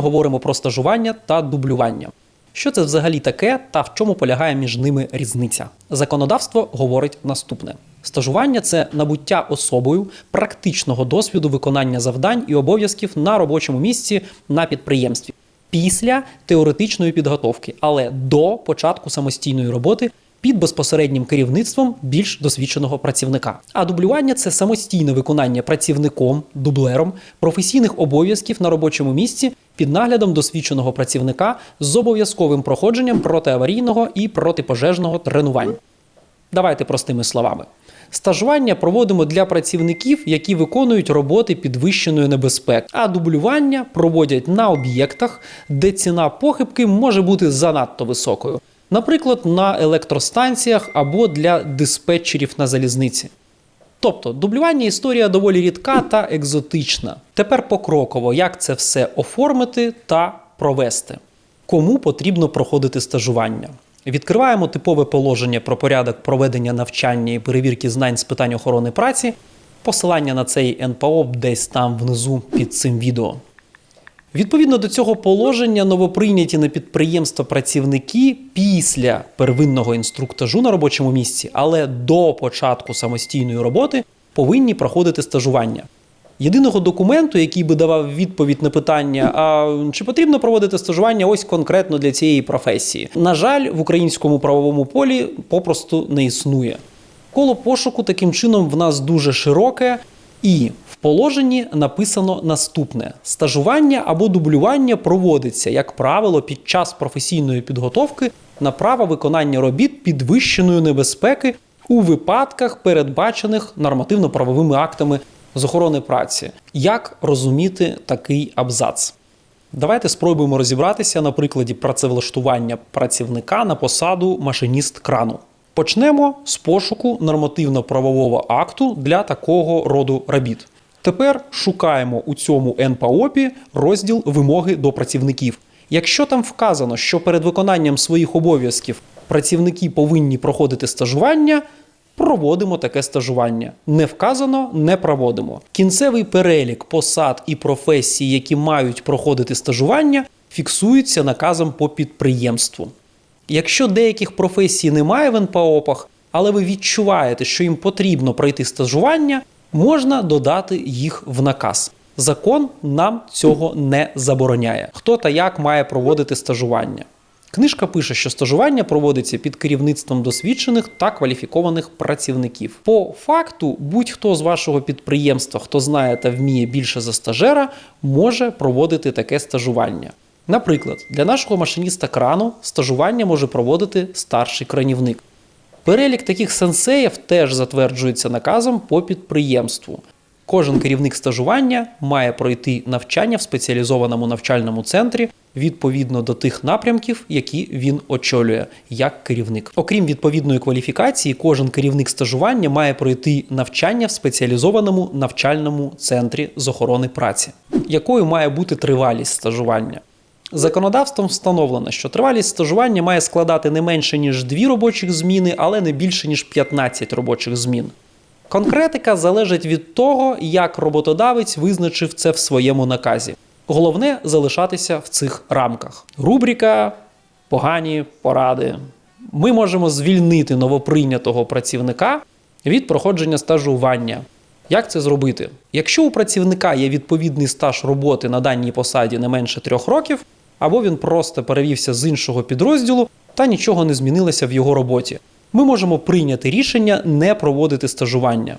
Говоримо про стажування та дублювання. Що це взагалі таке та в чому полягає між ними різниця? Законодавство говорить наступне: стажування це набуття особою практичного досвіду виконання завдань і обов'язків на робочому місці на підприємстві після теоретичної підготовки, але до початку самостійної роботи під безпосереднім керівництвом більш досвідченого працівника. А дублювання це самостійне виконання працівником, дублером професійних обов'язків на робочому місці під наглядом досвідченого працівника з обов'язковим проходженням протиаварійного і протипожежного тренувань. Давайте простими словами. Стажування проводимо для працівників, які виконують роботи підвищеної небезпеки, а дублювання проводять на об'єктах, де ціна похибки може бути занадто високою, наприклад, на електростанціях або для диспетчерів на залізниці. Тобто, дублювання історія доволі рідка та екзотична. Тепер покроково, як це все оформити та провести. Кому потрібно проходити стажування? Відкриваємо типове положення про порядок проведення навчання і перевірки знань з питань охорони праці. Посилання на цей НПО десь там внизу під цим відео. Відповідно до цього положення, новоприйняті на підприємство працівники після первинного інструктажу на робочому місці, але до початку самостійної роботи повинні проходити стажування. Єдиного документу, який би давав відповідь на питання, а чи потрібно проводити стажування ось конкретно для цієї професії, на жаль, в українському правовому полі попросту не існує. Коло пошуку таким чином в нас дуже широке, і в положенні написано наступне: стажування або дублювання проводиться, як правило, під час професійної підготовки на право виконання робіт підвищеної небезпеки у випадках, передбачених нормативно-правовими актами з охорони праці. Як розуміти такий абзац? Давайте спробуємо розібратися на прикладі працевлаштування працівника на посаду машиніст крану. Почнемо з пошуку нормативно-правового акту для такого роду робіт. Тепер шукаємо у цьому НПОПі розділ вимоги до працівників. Якщо там вказано, що перед виконанням своїх обов'язків працівники повинні проходити стажування, проводимо таке стажування. Не вказано, не проводимо. Кінцевий перелік посад і професій, які мають проходити стажування, фіксується наказом по підприємству. Якщо деяких професій немає в НПОПах, але ви відчуваєте, що їм потрібно пройти стажування, можна додати їх в наказ. Закон нам цього не забороняє. Хто та як має проводити стажування. Книжка пише, що стажування проводиться під керівництвом досвідчених та кваліфікованих працівників. По факту, будь-хто з вашого підприємства, хто знає та вміє більше за стажера, може проводити таке стажування. Наприклад, для нашого машиніста крану стажування може проводити старший кранівник. Перелік таких сенсеїв теж затверджується наказом по підприємству. Кожен керівник стажування має пройти навчання в спеціалізованому навчальному центрі відповідно до тих напрямків, які він очолює як керівник. Окрім відповідної кваліфікації, кожен керівник стажування має пройти навчання в спеціалізованому навчальному центрі з охорони праці, якою має бути тривалість стажування. Законодавством встановлено, що тривалість стажування має складати не менше ніж 2 робочих зміни, але не більше ніж 15 робочих змін. Конкретика залежить від того, як роботодавець визначив це в своєму наказі. Головне залишатися в цих рамках. Рубрика погані поради. Ми можемо звільнити новоприйнятого працівника від проходження стажування. Як це зробити? Якщо у працівника є відповідний стаж роботи на даній посаді не менше трьох років, або він просто перевівся з іншого підрозділу та нічого не змінилося в його роботі, ми можемо прийняти рішення не проводити стажування.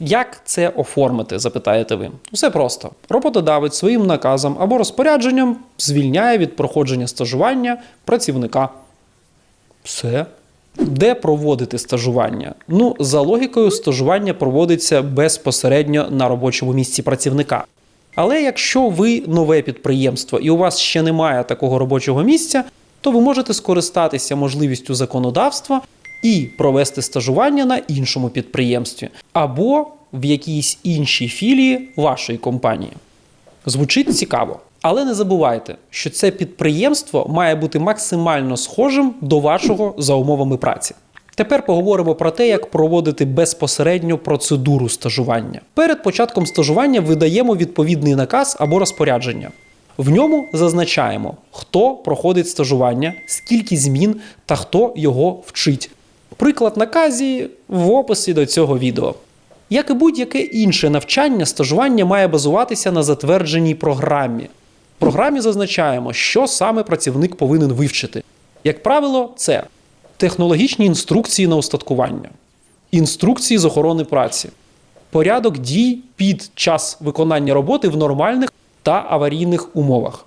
Як це оформити, запитаєте ви? Усе просто. Роботодавець своїм наказом або розпорядженням звільняє від проходження стажування працівника. Все. Де проводити стажування? Ну, за логікою, стажування проводиться безпосередньо на робочому місці працівника. Але якщо ви нове підприємство і у вас ще немає такого робочого місця, то ви можете скористатися можливістю законодавства і провести стажування на іншому підприємстві або в якійсь іншій філії вашої компанії. Звучить цікаво. Але не забувайте, що це підприємство має бути максимально схожим до вашого за умовами праці. Тепер поговоримо про те, як проводити безпосередньо процедуру стажування. Перед початком стажування видаємо відповідний наказ або розпорядження. В ньому зазначаємо, хто проходить стажування, скільки змін та хто його вчить. Приклад наказі в описі до цього відео. Як і будь-яке інше навчання, стажування має базуватися на затвердженій програмі. В програмі зазначаємо, що саме працівник повинен вивчити. Як правило, це технологічні інструкції на устаткування, інструкції з охорони праці, порядок дій під час виконання роботи в нормальних та аварійних умовах.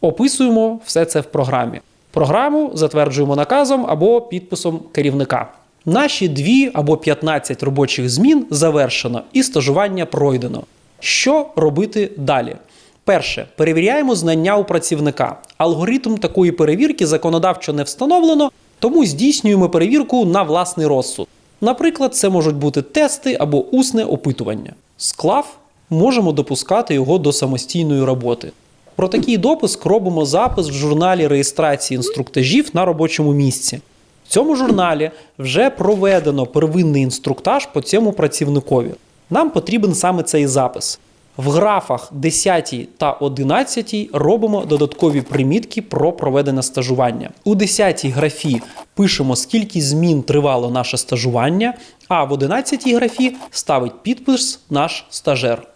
Описуємо все це в програмі. Програму затверджуємо наказом або підписом керівника. Наші дві або 15 робочих змін завершено і стажування пройдено. Що робити далі? Перше, перевіряємо знання у працівника. Алгоритм такої перевірки законодавчо не встановлено, тому здійснюємо перевірку на власний розсуд. Наприклад, це можуть бути тести або усне опитування. Склав можемо допускати його до самостійної роботи. Про такий допуск робимо запис в журналі реєстрації інструктажів на робочому місці. В цьому журналі вже проведено первинний інструктаж по цьому працівникові. Нам потрібен саме цей запис. В графах 10 та 11 робимо додаткові примітки про проведене стажування. У 10 графі пишемо, скільки змін тривало наше стажування, а в 11 графі ставить підпис наш стажер.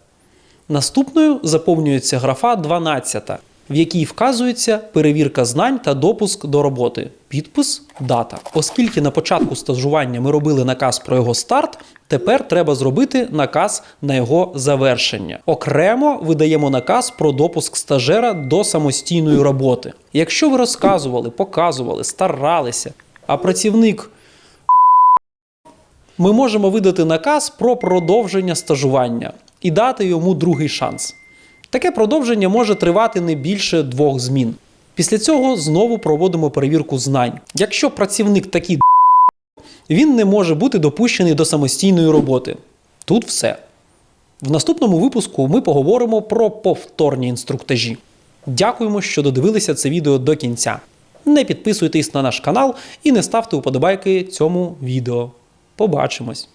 Наступною заповнюється графа 12, в якій вказується перевірка знань та допуск до роботи. Підпис дата. Оскільки на початку стажування ми робили наказ про його старт, тепер треба зробити наказ на його завершення. Окремо видаємо наказ про допуск стажера до самостійної роботи. Якщо ви розказували, показували, старалися, а працівник ми можемо видати наказ про продовження стажування і дати йому другий шанс. Таке продовження може тривати не більше двох змін. Після цього знову проводимо перевірку знань. Якщо працівник такий він не може бути допущений до самостійної роботи. Тут все. В наступному випуску ми поговоримо про повторні інструктажі. Дякуємо, що додивилися це відео до кінця. Не підписуйтесь на наш канал і не ставте уподобайки цьому відео. Побачимось!